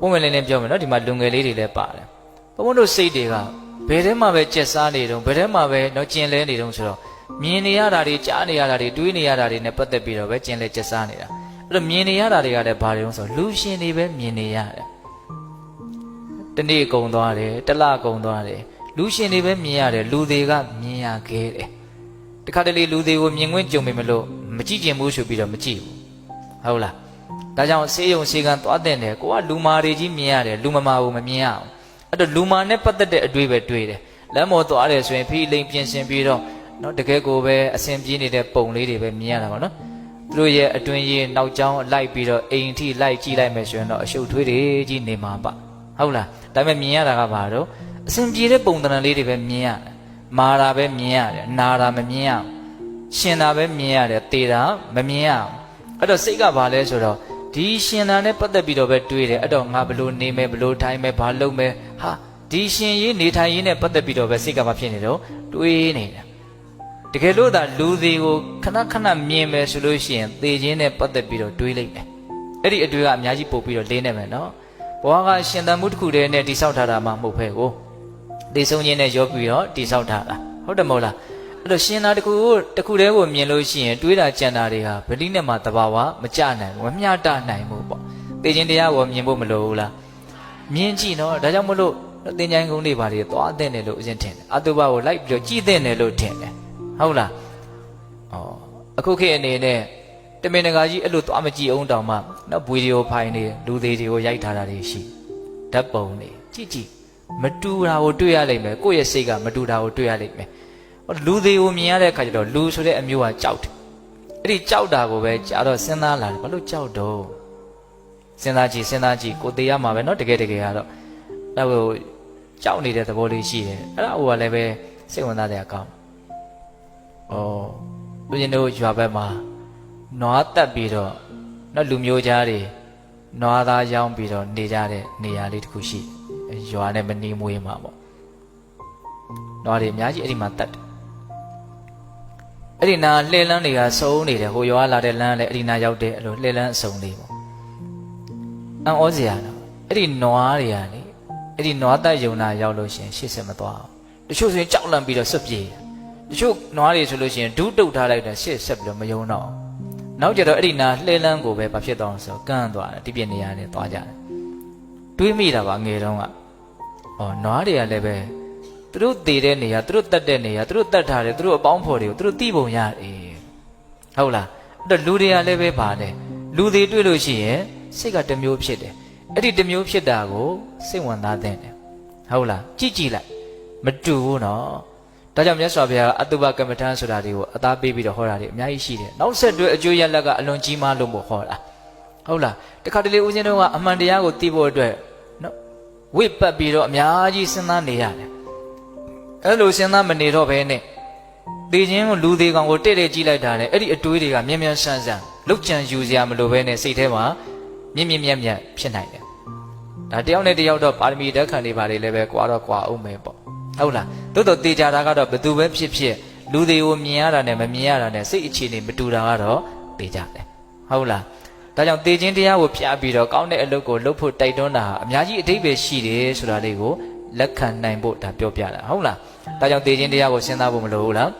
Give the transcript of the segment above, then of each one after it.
ပုံမှန်လေးနဲ့ပြောမယ်နော်ဒီမှာလူငယ်လေးတွေလည်းပါတယ်ဘုံဘုံတို့စိတ်တွေကဘယ်ထဲမှာပဲကြက်စားနေတုံးဘယ်ထဲမှာပဲတော့ကျင်လဲနေတုံးဆိုတော့မြင်နေရတာတွေကြားနေရတာတွေတွေးနေရတာတွေနဲ့ပတ်သက်ပြီးတော့ပဲကျင်လဲကြက်စားနေတာအဲ့တော့မြင်နေရတာတွေကလည်းဘာတွေတုံးဆိုတော့လူရှင်တွေပဲမြင်နေရတယ်တနေ့ကုံသွားတယ်တစ်လကုံသွားတယ်လူရှင်တွေပဲမြင်ရတယ်လူတွေကမြင်ရခဲ့တယ်တခါတလေလူတွေကိုမြင်ခွင့်ကြုံမိမလို့မကြည့်ကျင်ဘူးဆိုပြီးတော့မကြည့်ဘူးဟုတ်လား ဒါကြောင့်ဆေးရုံဆေးကန်းသွားတဲ့တယ်ကိုကလူမာတွေကြီးမြင်ရတယ်လူမမာဘူးမမြင်ရအောင်အဲ့တော့လူမာနဲ့ပတ်သက်တဲ့အတွေ့ပဲတွေ့တယ်လမ်းမော်သွားတယ်ဆိုရင်ဖီလိန်ပြင်ဆင်ပြီးတော့နော်တကယ်ကိုပဲအဆင်ပြေနေတဲ့ပုံလေးတွေပဲမြင်ရတာပါနော်သူတို့ရဲ့အတွင်ရေးနောက်ကျောင်းလိုက်ပြီးတော့အိမ်ထိလိုက်ကြည့်လိုက်မယ်ဆိုရင်တော့အရှုပ်ထွေးတွေကြီးနေမှာပါဟုတ်လားဒါပေမဲ့မြင်ရတာကဘာတော့အဆင်ပြေတဲ့ပုံသဏ္ဍာန်လေးတွေပဲမြင်ရတယ်မာတာပဲမြင်ရတယ်နာတာမမြင်ရအောင်ရှင်တာပဲမြင်ရတယ်တေတာမမြင်ရအောင်အဲ့တော့စိတ်ကဘာလဲဆိုတော့ ဒီရှင်တာနဲ့ပတ်သက်ပြီးတော့ပဲတွေးတယ်အဲ့တော့ငါဘလို့နေမယ်ဘလို့ထိုင်မယ်ဘာလုပ်မယ်ဟာဒီရှင်ရေးနေထိုင်ရေးနဲ့ပတ်သက်ပြီးတော့ပဲစိတ်ကဘာဖြစ်နေတော့တွေးနေတာတကယ်လို့သာလူသေးကိုခဏခဏမြင်မယ်ဆိုလို့ရှိရင်သေခြင်းနဲ့ပတ်သက်ပြီးတော့တွေးလိုက်မယ်အဲ့ဒီအတွေးကအများကြီးပို့ပြီးတော့လေးနေမယ်နော်ဘဝကရှင်သန်မှုတစ်ခုတည်းနဲ့တိဆောက်ထားတာမှမဟုတ်ပဲကိုသေဆုံးခြင်းနဲ့ရောပြီးတော့တိဆောက်ထားတာဟုတ်တယ်မဟုတ်လား အဲ့တော့ရှင်သာတစ်ခုကိုတစ်ခုတည်းကိုမြင်လို့ရှိရင်တွေးတာကြံတာတွေဟာဗတိနဲ့မှတဘာဝမကြနိုင်ဘူးမမျှတနိုင်ဘူးပေါ့သေခြင်းတရားကိုမြင်ဖို့မလိုဘူးလားမြင်ကြည့်နော်ဒါကြောင့်မလို့သင်္ချိုင်းကုန်းတွေဘာတွေသွားတဲ့တယ်လို့အရင်ထင်တယ်အတုပကိုလိုက်ပြီးတော့ကြည်တဲ့တယ်လို့ထင်တယ်ဟုတ်လားဩအခုခေတ်အနေနဲ့တမင်တကာကြီးအဲ့လိုသွားမကြည့်အောင်တောင်မှနော်ဗီဒီယိုဖိုင်တွေလူသေးတွေကိုရိုက်ထားတာတွေရှိဓာတ်ပုံတွေကြည့်ကြည့်မတူတာကိုတွေ့ရလိမ့်မယ်ကိုယ့်ရဲ့စိတ်ကမတူတာကိုတွေ့ရလိမ့်မယ်ဟော လူသေးကိုမြင်ရတဲ့အခါကျတော့လူဆိုတဲ့အမျိုးကကြောက်တယ်အဲ့ဒီကြောက်တာကိုပဲကြာတော့စဉ်းစားလာတယ်ဘာလို့ကြောက်တော့စဉ်းစားကြည့်စဉ်းစားကြည့်ကိုသေးရမှာပဲเนาะတကယ်တကယ်ကတော့အဲ့ဟိုကြောက်နေတဲ့သဘောလေးရှိတယ်အဲ့ဒါဟိုကလည်းပဲစိတ်ဝင်စားတဲ့အကောင်းဩလူချင်းတို့ရွာဘက်မှာနွားတက်ပြီးတော့နော်လူမျိုးသားတွေနွားသားရောင်းပြီးတော့နေကြတဲ့နေရာလေးတစ်ခုရှိတယ်ရွာနဲ့မနီးမွေးမှာပေါ့နွားတွေအများကြီးအဲ့ဒီမှာတက်တယ် အဲ့ဒီနာလှဲလန်းတွေကစုံနေတယ်ဟိုရွာလာတဲ့လမ်းလည်းအဲ့ဒီနာရောက်တဲ့အဲ့လိုလှဲလန်းအစုံလေးပေါ့အံ့ဩစရာတော့အဲ့ဒီနွားတွေကလေအဲ့ဒီနွားတက်ယုံနာရောက်လို့ရှိရင်ရှေ့ဆက်မသွားအောင်တချို့ဆိုရင်ကြောက်လန့်ပြီးတော့ဆွတ်ပြေးတယ်တချို့နွားတွေဆိုလို့ရှိရင်ဒူးတုတ်ထားလိုက်တယ်ရှေ့ဆက်ပြီးတော့မယုံတော့အောင်နောက်ကြတော့အဲ့ဒီနာလှဲလန်းကိုပဲဘာဖြစ်သွားအောင်ဆိုတော့ကန့်သွားတယ်ဒီပြည့်နေရာနဲ့သွားကြတယ်တွေးမိတာပါငယ်တုန်းကအော်နွားတွေကလည်းပဲ သူတို့တည်တဲ့နေရာသူတို့တက်တဲ့နေရာသူတို့တက်ထားတယ်သူတို့အပေါင်းဖော်တွေကိုသူတို့သိပုံရတယ်ဟုတ်လားအဲ့တော့လူတွေကလည်းပဲပါတယ်လူတွေတွေ့လို့ရှိရင်စိတ်ကတစ်မျိုးဖြစ်တယ်အဲ့ဒီတစ်မျိုးဖြစ်တာကိုစိတ်ဝင်စားတဲ့တယ်ဟုတ်လားကြည့်ကြည့်လိုက်မတူဘူးနော်ဒါကြောင့်မြတ်စွာဘုရားကအတုပကမ္မထမ်းဆိုတာတွေကိုအသားပေးပြီးတော့ဟောတာတွေအများကြီးရှိတယ်နောက်ဆက်တွဲအကျိုးရလဒ်ကအလွန်ကြီးမားလို့မို့ဟောတာဟုတ်လားတခါတလေဦးဇင်းတို့ကအမှန်တရားကိုသိဖို့အတွက်နော်ဝိပတ်ပြီးတော့အများကြီးစဉ်းစားနေရတယ် အဲ့လိုစဉ်းစားမနေတော့ဘဲနဲ့တေခြင်းကိုလူသေးကောင်ကိုတဲ့တဲ့ကြည့်လိုက်တာလေအဲ့ဒီအတွေးတွေကမြင်မြန်ဆန်းဆန်းလုတ်ကြံယူစရာမလိုဘဲနဲ့စိတ်ထဲမှာမြင့်မြင့်မြတ်မြတ်ဖြစ်နိုင်တယ်ဒါတယောက်နဲ့တယောက်တော့ပါရမီတက်ခံနေပါလေလည်းပဲကွာတော့ကွာအောင်မယ်ပေါ့ဟုတ်လားတိုးတော့တေချာတာကတော့ဘယ်သူပဲဖြစ်ဖြစ်လူတွေကိုမြင်ရတာနဲ့မမြင်ရတာနဲ့စိတ်အခြေအနေမတူတာကတော့တေချာတယ်ဟုတ်လားဒါကြောင့်တေခြင်းတရားကိုဖျားပြီးတော့ကောင်းတဲ့အလုပ်ကိုလုပ်ဖို့တိုက်တွန်းတာဟာအများကြီးအထိပ္ပယ်ရှိတယ်ဆိုတာလေးကို လက်ခံနိုင်ဖို့ဒါပြောပြတာဟုတ်လားဒါကြောင့်တေခြင်းတရားကိုစဉ်းစားဖို့မလိုဘူးလား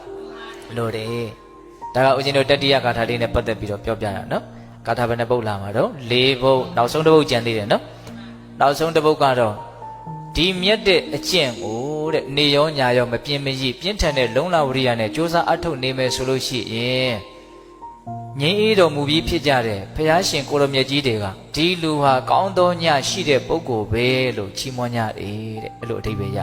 လိုတယ်ဒါကဦးဇင်းတို့တတိယဂါထာလေးနဲ့ပတ်သက်ပြီးတော့ပြောပြရအောင်နော်ဂါထာဘယ်နှပုတ်လာမှာတော့၄ပုတ်နောက်ဆုံးတစ်ပုတ်ကျန်သေးတယ်နော်နောက်ဆုံးတစ်ပုတ်ကတော့ဒီမြတ်တဲ့အကျင့်ကိုတဲ့နေရောညာရောမပြင်းမရပြင်းထန်တဲ့လုံလဝရိယနဲ့စ조사အထုတ်နေမယ်ဆိုလို့ရှိရင် ငြိမ်းအေးတော်မူပြီးဖြစ်ကြတဲ့ဘုရားရှင်ကိုရမြတ်ကြီးတွေကဒီလူဟာကောင်းသောညရှိတဲ့ပုဂ္ဂိုလ်ပဲလို့ချီးမွမ်းကြတယ်တဲ့အဲ့လိုအဓိပ္ပာယ်ရ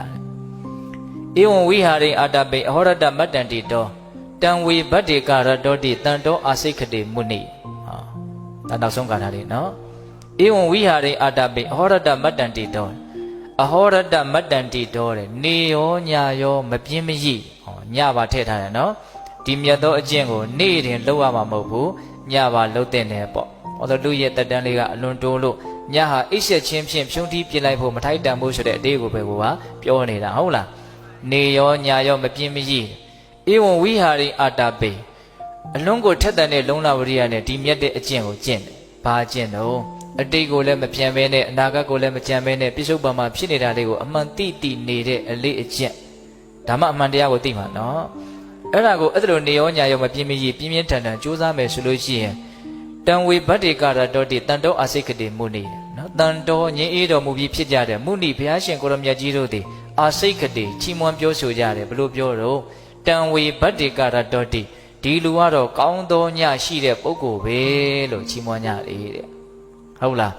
တယ်ဧဝံဝိဟာရိအာတပိအဟောရတမတ္တန္တိတောတံဝေဗတ္တေကာရတောတိတန်တောအာစိတ်ခတေမုနိဟာဒါနောက်ဆုံးကာထာလေးနော်ဧဝံဝိဟာရိအာတပိအဟောရတမတ္တန္တိတောအဟောရတမတ္တန္တိတောတဲ့နေရောညရောမပြင်းမရိဟောညပါထည့်ထားတယ်နော် ဒီမြတ်သောအကျင့်ကိုနေ့တင်လောက်ရမှာမဟုတ်ဘူးညပါလောက်တဲ့နယ်ပေါ့ဟောတော့လူရဲ့တက်တန်းလေးကအလွန်တိုးလို့ညဟာအိပ်ဆက်ချင်းဖြင့်ဖြုံးတီးပြလိုက်ဖို့မထိုက်တန်ဘူးဆိုတဲ့အသေးကိုပဲကိုကပြောနေတာဟုတ်လားနေရောညရောမပြင်းမရိဧဝံဝိဟာရိအာတပိအလွန်ကိုထက်တန်တဲ့လုံလဝရိယနဲ့ဒီမြတ်တဲ့အကျင့်ကိုကျင့်တယ်။ဘာကျင့်တော့အတိတ်ကိုလည်းမပြန်ဘဲနဲ့အနာဂတ်ကိုလည်းမကြံဘဲနဲ့ပြစ္ဆုတ်ပံမှာဖြစ်နေတာလေးကိုအမှန်တိတိနေတဲ့အလေးအကျင့်ဒါမှအမှန်တရားကိုသိမှာနော် အဲ့ဒါကိုအဲ့ဒါလိုနေရောညာရောမပြင်းမကြီးပြင်းပြင်းထန်ထန်ကြိုးစားမယ်ဆိုလို့ရှိရင်တံဝေဗတ္တေကာရတောတိတန်တောအာစိတ်ကတိမုနိနော်တန်တော်ငင်းအေးတော်မူပြီးဖြစ်ကြတဲ့မုနိဘုရားရှင်ကိုရမြတ်ကြီးတို့သည်အာစိတ်ကတိချီးမွမ်းပြောဆိုကြတယ်ဘလို့ပြောတော့တံဝေဗတ္တေကာရတောတိဒီလူကတော့ကောင်းသောညရှိတဲ့ပုဂ္ဂိုလ်ပဲလို့ချီးမွမ်းကြတယ်တဲ့ဟုတ်လား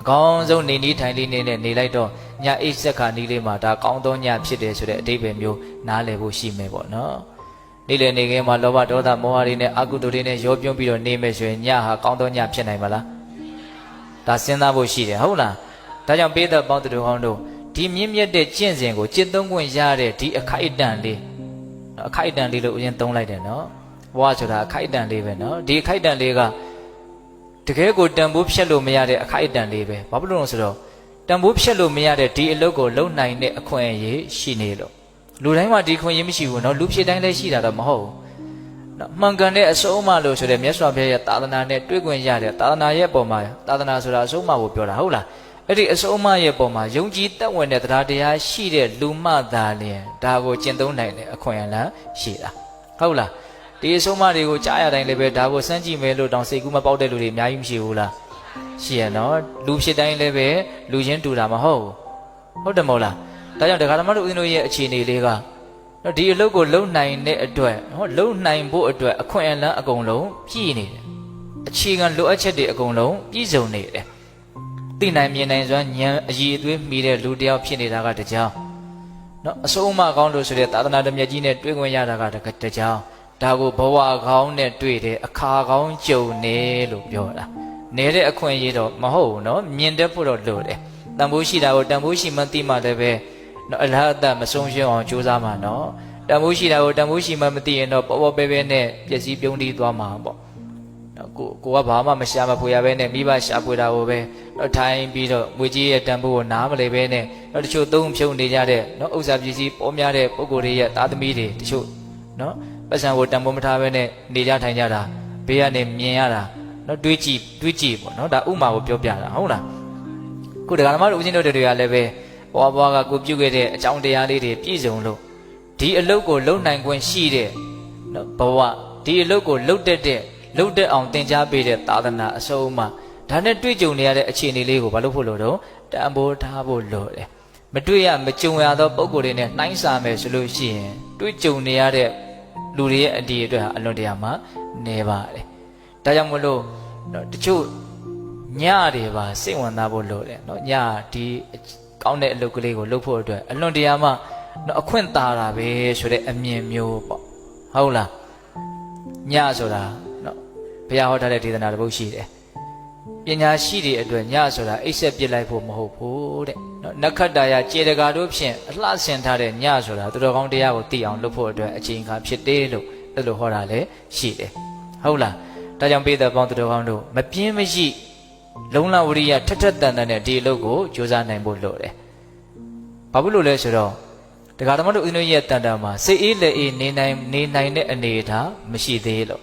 အကောင်းဆုံးနေနီးထိုင်လေးနေနဲ့နေလိုက်တော့ညအိတ်ဆက်ခါနီးလေးမှာဒါကောင်းသောညဖြစ်တယ်ဆိုတဲ့အတိပ္ပယ်မျိုးနားလည်ဖို့ရှိမယ်ပေါ့နော် နေ့လည်နေခင်းမှာလောဘဒေါသမောဟတွေနဲ့အကုသိုလ်တွေနဲ့ရောပြုံးပြီးတော့နေမယ်ဆိုရင်ညဟာကောင်းသောညဖြစ်နိုင်မလားဒါစဉ်းစားဖို့ရှိတယ်ဟုတ်လားဒါကြောင့်ပေးသက်ပေါင်းသူတို့ဟောင်းတို့ဒီမြင့်မြတ်တဲ့ကျင့်စဉ်ကိုจิตသုံးခွင့်ရတဲ့ဒီအခိုက်အတန့်လေးနော်အခိုက်အတန့်လေးလို့ဦးဇင်းသုံးလိုက်တယ်နော်ဘဝဆိုတာအခိုက်အတန့်လေးပဲနော်ဒီအခိုက်အတန့်လေးကတကယ်ကိုတန်ဖိုးဖြတ်လို့မရတဲ့အခိုက်အတန့်လေးပဲဘာဖြစ်လို့လဲဆိုတော့တန်ဖိုးဖြတ်လို့မရတဲ့ဒီအလုပ်ကိုလုံနိုင်တဲ့အခွင့်အရေးရှိနေလို့ လူတိုင်းမှာဒီခွင့်ရမရှိဘူးနော်လူဖြစ်တိုင်းလည်းရှိတာတော့မဟုတ်ဘူးနော်မှန်ကန်တဲ့အဆုံးအမလို့ဆိုတဲ့မြတ်စွာဘုရားရဲ့သာသနာနဲ့တွေ့ခွင့်ရတဲ့သာသနာရဲ့ပုံမှာသာသနာဆိုတာအဆုံးအမကိုပြောတာဟုတ်လားအဲ့ဒီအဆုံးအမရဲ့ပုံမှာယုံကြည်တတ်ဝင်တဲ့တရားတရားရှိတဲ့လူမှသာလျင်ဒါကိုကျင့်သုံးနိုင်တဲ့အခွင့်အလမ်းရှိတာဟုတ်လားဒီအဆုံးအမတွေကိုကြားရတိုင်းလည်းပဲဒါကိုစမ်းကြည့်မယ်လို့တောင်စိတ်ကူးမပေါက်တဲ့လူတွေအများကြီးမရှိဘူးလားရှိရနော်လူဖြစ်တိုင်းလည်းပဲလူချင်းတူတာမဟုတ်ဘူးဟုတ်တယ်မဟုတ်လား ဒါကြောင့်ဒကာဓမ္မတို့ဦးဇင်းတို့ရဲ့အခြေအနေလေးကနော်ဒီအလုပ်ကိုလုံနိုင်တဲ့အတွက်ဟောလုံနိုင်ဖို့အတွက်အခွင့်အလမ်းအကုန်လုံးပြည့်နေတယ်အခြေခံလိုအပ်ချက်တွေအကုန်လုံးပြည့်စုံနေတယ်သိနိုင်မြင်နိုင်စွမ်းဉာဏ်အည်အသွေးမိတဲ့လူတစ်ယောက်ဖြစ်နေတာကတကြောင်နော်အစိုးအမကောင်းလို့ဆိုတဲ့သာသနာတော်မြတ်ကြီးနဲ့တွေ့ခွင့်ရတာကတကြောင်ဒါကိုဘဝကောင်းနဲ့တွေ့တယ်အခါကောင်းကြုံနေလို့ပြောတာနေတဲ့အခွင့်အရေးတော့မဟုတ်ဘူးနော်မြင်တတ်ဖို့တော့လိုတယ်တန်ဖိုးရှိတာကိုတန်ဖိုးရှိမှသိမှလည်းပဲ နော်အလဟတ်မဆုံးရှုံးအောင်ကြိုးစားမှာနော်တန်ဖိုးရှိတာကိုတန်ဖိုးရှိမှမသိရင်တော့ပေါ်ပေါ်ပဲပဲနဲ့ပျက်စီးပြုံးတီးသွားမှာပေါ့နော်ကိုကိုကဘာမှမရှာမဖွေရပဲနဲ့မိဘရှာဖွေတာကိုပဲတော့ထိုင်ပြီးတော့ငွေကြီးရဲ့တန်ဖိုးကိုနားမလဲပဲနဲ့တော့တချို့သုံးဖြုံနေကြတဲ့နော်ဥစ္စာပစ္စည်းပေါ်များတဲ့ပုံကိုယ်တွေရဲ့သားသမီးတွေတချို့နော်ပတ်စံကိုတန်ဖိုးမထားပဲနဲ့နေကြထိုင်ကြတာဘေးကနေမြင်ရတာနော်တွေးကြည့်တွေးကြည့်ပေါ့နော်ဒါဥမာကိုပြောပြတာဟုတ်လားခုဒကာဓမ္မတို့ဦးဇင်းတို့တွေကလည်းပဲ ဘွားဘွားကကိုပြုတ်ခဲ့တဲ့အကြောင်းတရားလေးတွေပြည့်စုံလို့ဒီအလုတ်ကိုလုံနိုင်ခွင့်ရှိတဲ့နော်ဘဝဒီအလုတ်ကိုလုံတက်တဲ့လုံတက်အောင်သင်ကြားပေးတဲ့သာသနာအဆုံးအမဒါနဲ့တွေ့ကြုံနေရတဲ့အခြေအနေလေးကိုဘာလို့ဖို့လို့တော့တန်ဖိုးထားဖို့လို့တယ်မတွေ့ရမကြုံရသောပုံကိုယ်တွေနဲ့နှိုင်းစာမယ်ဆိုလို့ရှိရင်တွေ့ကြုံနေရတဲ့လူတွေရဲ့အတီးအတွက်ဟာအလွန်တရာမှနေပါတယ်ဒါကြောင့်မလို့နော်တချို့ညတွေပါစိတ်ဝင်စားဖို့လိုတယ်နော်ညဒီ ကောင်းတဲ့အလုပ်ကလေးကိုလုပ်ဖို့အတွက်အလွန်တရာမှနော်အခွင့်သာတာပဲဆိုတဲ့အမြင်မျိုးပေါ့ဟုတ်လားညဆိုတာနော်ဘုရားဟောထားတဲ့ဒေသနာတစ်ပုဒ်ရှိတယ်ပညာရှိတွေအတွက်ညဆိုတာအိပ်ဆက်ပစ်လိုက်ဖို့မဟုတ်ဘူးတဲ့နော်နက္ခတ္တရာကျေတကာတို့ဖြင့်အလှဆင်ထားတဲ့ညဆိုတာသူတော်ကောင်းတရားကိုသိအောင်လုပ်ဖို့အတွက်အချိန်အခါဖြစ်တယ်လို့အဲ့လိုဟောတာလည်းရှိတယ်ဟုတ်လားဒါကြောင့်ပေးတဲ့ပေါင်းသူတော်ကောင်းတို့မပြင်းမရှိ လုံလဝရိယထက်ထက်တန်တန်နဲ့ဒီအလုပ်ကိုကြိုးစားနိုင်ဖို့လိုတယ်။ဘာဖြစ်လို့လဲဆိုတော့တရားဓမ္မတို့ဦးဇင်းတို့ရဲ့တန်တာမှာစိတ်အေးလက်အေးနေနိုင်နေနိုင်တဲ့အနေအထားမရှိသေးလို့